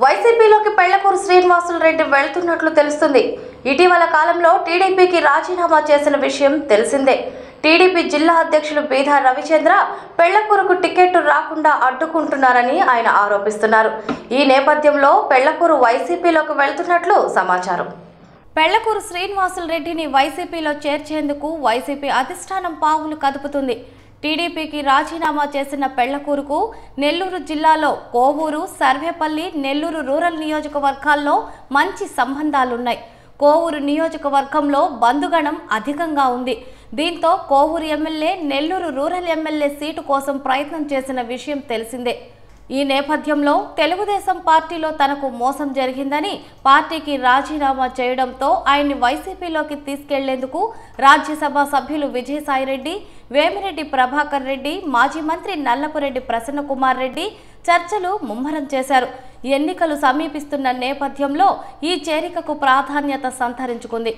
వైసీపీలోకి పెళ్ళకూరు శ్రీనివాసులు రెడ్డి వెళ్తున్నట్లు తెలుస్తుంది. ఇటీవల కాలంలో టీడీపీకి రాజీనామా చేసిన విషయం తెలిసిందే. టీడీపీ జిల్లా అధ్యక్షులు బీధా రవిచంద్ర పెళ్ళకూరుకు టికెట్ రాకుండా అడ్డుకుంటున్నారని ఆయన ఆరోపిస్తున్నారు. ఈ నేపథ్యంలో పెళ్ళకూరు వైసీపీలోకి వెళ్తున్నట్లు సమాచారం. పెళ్ళకూరు శ్రీనివాసులు రెడ్డిని వైసీపీలో చేర్చేందుకు వైసీపీ అధిష్టానం పావులు కదుపుతుంది. టీడీపీకి రాజీనామా చేసిన పెళ్ళకూరుకు నెల్లూరు జిల్లాలో కోవూరు సర్వేపల్లి నెల్లూరు రూరల్ నియోజకవర్గాల్లో మంచి సంబంధాలున్నాయి. కోవూరు నియోజకవర్గంలో బంధుగణం అధికంగా ఉంది. దీంతో Kovur MLA Nellore rural MLA seat కోసం ప్రయత్నం చేసిన విషయం తెలిసిందే. ఈ నేపథ్యంలో తెలుగుదేశం పార్టీలో తనకు మోసం జరిగిందని పార్టీకి రాజీనామా చేయడంతో ఆయన్ని వైసీపీలోకి తీసుకెళ్ళేందుకు రాజ్యసభ సభ్యులు విజయసాయిరెడ్డి వేమిరెడ్డి ప్రభాకర్ రెడ్డి మాజీ మంత్రి నల్లపురెడ్డి ప్రసన్నకుమార్ రెడ్డి చర్చలు ముమ్మరం చేశారు. ఎన్నికలు సమీపిస్తున్న నేపథ్యంలో ఈ చేరికకు ప్రాధాన్యత సంతరించుకుంది.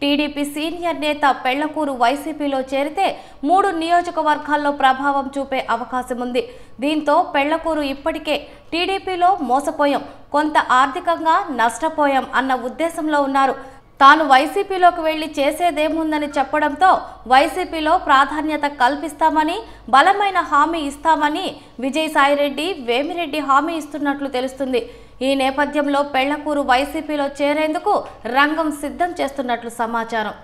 టీడీపీ సీనియర్ నేత పెళ్ళకూరు వైసీపీలో చేరితే మూడు నియోజకవర్గాల్లో ప్రభావం చూపే అవకాశం ఉంది దీంతో పెళ్ళకూరు ఇప్పటికే టీడీపీలో మోసపోయాం కొంత ఆర్థికంగా నష్టపోయాం అన్న ఉద్దేశంలో ఉన్నారు. తాను వైసీపీలోకి వెళ్ళి చేసేదేముందని చెప్పడంతో వైసీపీలో ప్రాధాన్యత కల్పిస్తామని బలమైన హామీ ఇస్తామని విజయసాయిరెడ్డి వేమిరెడ్డి హామీ ఇస్తున్నట్లు తెలుస్తుంది. ఈ నేపథ్యంలో పెళ్ళకూరు వైసీపీలో చేరేందుకు రంగం సిద్ధం చేస్తున్నట్లు సమాచారం.